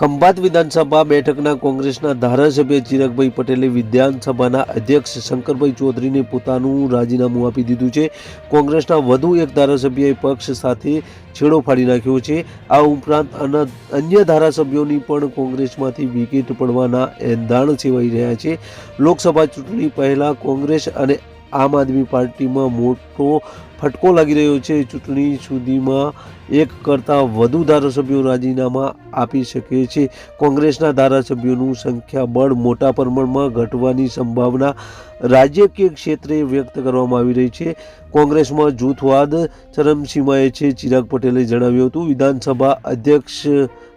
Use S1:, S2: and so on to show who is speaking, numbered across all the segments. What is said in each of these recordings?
S1: ખંભાત વિધાનસભા બેઠકના કોંગ્રેસના ધારાસભ્ય ચિરાગભાઈ પટેલે વિધાનસભાના અધ્યક્ષ શંકરભાઈ ચૌધરીને પોતાનું રાજીનામું આપી દીધું છે. કોંગ્રેસના વધુ એક ધારાસભ્યએ પક્ષ સાથે છેડો ફાડી નાખ્યો છે. આ ઉપરાંત અન- અન્ય ધારાસભ્યોની પણ કોંગ્રેસમાંથી વિકેટ પડવાના એંધાણ સેવાઈ રહ્યા છે. લોકસભા ચૂંટણી પહેલાં કોંગ્રેસ અને આમ આદમી પાર્ટીમાં મોટો ફટકો લાગી રહ્યો છે. ચૂંટણી સુધીમાં એક કરતાં વધુ ધારાસભ્યો રાજીનામા આપી શકે છે. કોંગ્રેસના ધારાસભ્યોનું સંખ્યાબળ મોટા પ્રમાણમાં ઘટવાની સંભાવના રાજકીય ક્ષેત્રે વ્યક્ત કરવામાં આવી રહી છે. કોંગ્રેસમાં જૂથવાદ ચરમસીમાએ છે. ચિરાગ પટેલે જણાવ્યું હતું. વિધાનસભા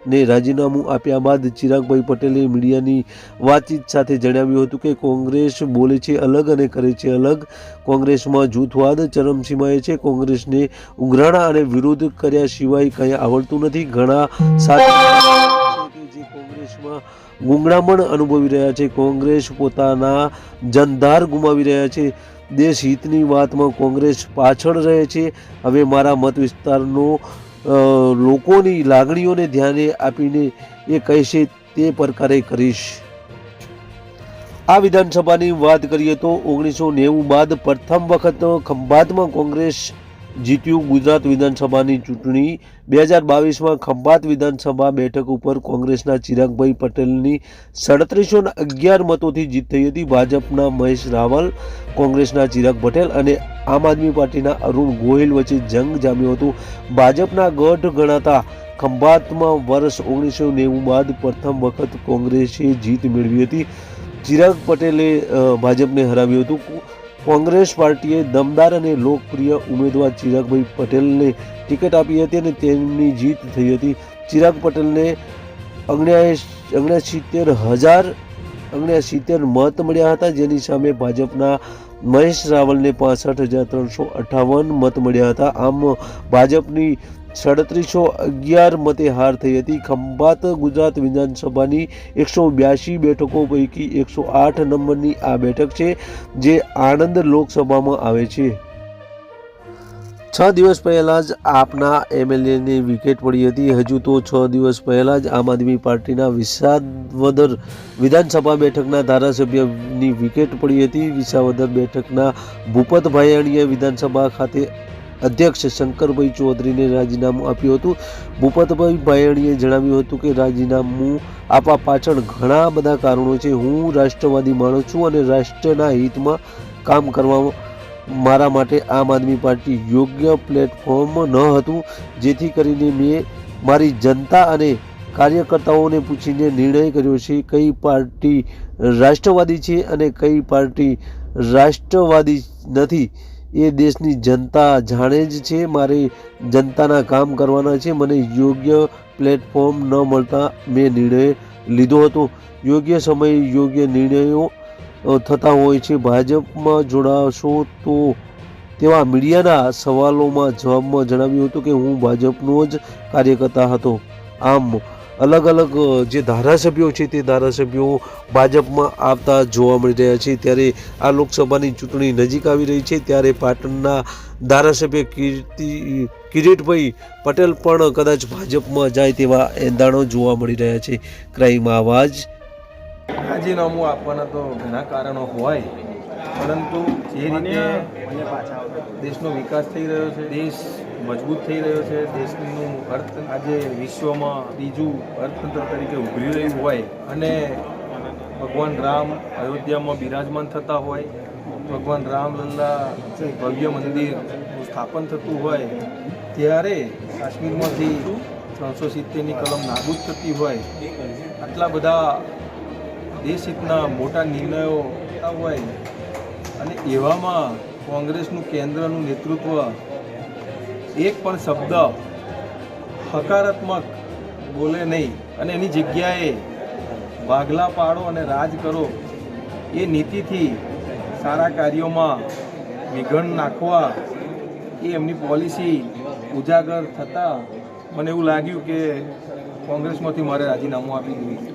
S1: અધ્યક્ષને રાજીનામું આપ્યા બાદ ચિરાગભાઈ પટેલે મીડિયાની વાતચીત સાથે જણાવ્યું હતું કે કોંગ્રેસ બોલે છે અલગ અને કરે છે અલગ. કોંગ્રેસમાં જૂથવાદ ચરમસીમાએ છે. કોંગ્રેસને ઉઘરાણા અને વિરોધ કર્યા સિવાય કંઈ આવડતું નથી. ઘણા સાથે જે કોંગ્રેસમાં ગુંગળામણ અનુભવી રહ્યા છે. કોંગ્રેસ પોતાના જનધાર ગુમાવી રહ્યા છે. દેશ હિતની વાતમાં કોંગ્રેસ પાછળ રહે છે. હવે મારા મત વિસ્તારનો લોકોની લાગણીઓને ધ્યાને આપીને એ કહેશે તે પ્રકારે કરીશ. આ વિધાનસભાની વાત કરીએ તો ઓગણીસો નેવું બાદ પ્રથમ વખત ખંભાતમાં કોંગ્રેસ જીત્યું ગુજરાત વિધાનસભાની ચૂંટણી. બે હજાર બાવીસમાં ખંભાત વિધાનસભા બેઠક ઉપર કોંગ્રેસના ચિરાગભાઈ પટેલની સાડત્રીસો અગિયાર મતોથી જીત થઈ હતી. ભાજપના મહેશ રાવલ, કોંગ્રેસના ચિરાગ પટેલ અને આમ આદમી પાર્ટીના અરુણ ગોહિલ વચ્ચે જંગ જામ્યો હતો. ભાજપના ગઢ ગણાતા ખંભાતમાં વર્ષ ઓગણીસો નેવું બાદ પ્રથમ વખત કોંગ્રેસે જીત મેળવી હતી. ચિરાગ પટેલે ભાજપને હરાવ્યું હતું. કોંગ્રેસ પાર્ટીએ દમદાર અને લોકપ્રિય ઉમેદવાર ચિરાગભાઈ પટેલને ટિકિટ આપી હતી અને તેમની જીત થઈ હતી. ચિરાગ પટેલને સિત્તેર હજાર સિત્તેર મત મળ્યા હતા. જેની સામે ભાજપના મહેશ રાવલને પાસઠ હજાર ત્રણસો અઠાવન મત મળ્યા હતા. આમ ભાજપની સાડત્રીસો અગિયાર મતે હાર થઈ હતી. ખંભાત ગુજરાત વિધાનસભાની એકસો બ્યાસી બેઠકો પૈકી એકસો આઠ નંબરની આ બેઠક છે, જે આણંદ લોકસભામાં આવે છે. છ દિવસ પહેલાં જ આપના એમએલએની વિકેટ પડી હતી. હજુ તો છ દિવસ પહેલા જ આમ આદમી પાર્ટીના વિસાવદર વિધાનસભા બેઠકના ધારાસભ્યની વિકેટ પડી હતી. વિસાવદર બેઠકના ભૂપત ભાયાણીએ વિધાનસભા ખાતે અધ્યક્ષ શંકરભાઈ ચૌધરીને રાજીનામું આપ્યું હતું. ભૂપતભાઈ ભાયાણીએ જણાવ્યું હતું કે રાજીનામું આપવા પાછળ ઘણા બધા કારણો છે. હું રાષ્ટ્રવાદી માણસ છું અને રાષ્ટ્રના હિતમાં કામ કરવામાં મારા માટે આમ આદમી પાર્ટી યોગ્ય પ્લેટફોર્મ ન હતું. જેથી કરીને મેં મારી જનતા અને કાર્યકર્તાઓને પૂછીને નિર્ણય કર્યો છે કઈ પાર્ટી રાષ્ટ્રવાદી છે અને કઈ પાર્ટી રાષ્ટ્રવાદી નથી. એ દેશની જનતા જાણે જ છે, મારે જનતાના કામ કરવાના છે, મને યોગ્ય પ્લેટફોર્મ ન મળતા મેં નિર્ણય લીધો હતો. યોગ્ય સમયે યોગ્ય નિર્ણયો થતા હોય છે. ભાજપમાં જોડાશો તો તેવા મીડિયાના સવાલોમાં જવાબમાં જણાવ્યું હતું કે હું ભાજપનો જ કાર્યકર્તા હતો. આમ અલગ અલગ જે ધારાસભ્યો છે તે ધારાસભ્યો ભાજપમાં આવતા જોવા મળી રહ્યા છે. ત્યારે આ લોકસભાની ચૂંટણી નજીક આવી રહી છે. ત્યારે પાટણના ધારાસભ્ય કીર્તિ, કિરીટભાઈ પટેલ પણ કદાચ ભાજપમાં જાય તેવા એંધાણો જોવા મળી રહ્યા છે. ક્રાઇમ આવાજ.
S2: રાજીનામું આપવાના તો ઘણા કારણો હોય. પરંતુ જે રીતે દેશનો વિકાસ થઈ રહ્યો છે દેશ મજબૂત થઈ રહ્યો છે દેશનું અર્થ આજે વિશ્વમાં ત્રીજું અર્થતંત્ર તરીકે ઉભરી રહ્યું હોય અને ભગવાન રામ અયોધ્યામાં બિરાજમાન થતા હોય ભગવાન રામલલ્લા ભવ્ય મંદિર સ્થાપન થતું હોય ત્યારે કાશ્મીરમાંથી ત્રણસો સિત્તેરની કલમ નાબૂદ થતી હોય આટલા બધા દેશ હિતના મોટા નિર્ણયો હોય અને એવામાં કોંગ્રેસનું કેન્દ્રનું નેતૃત્વ એક પણ શબ્દ હકારાત્મક બોલે નહીં. અને એની જગ્યાએ ભાગલા પાડો અને રાજ કરો, એ નીતિથી સારા કાર્યોમાં વિઘન નાખવા, એ એમની પોલિસી ઉજાગર થતાં મને એવું લાગ્યું કે કોંગ્રેસમાંથી મારે રાજીનામું આપી દેવું.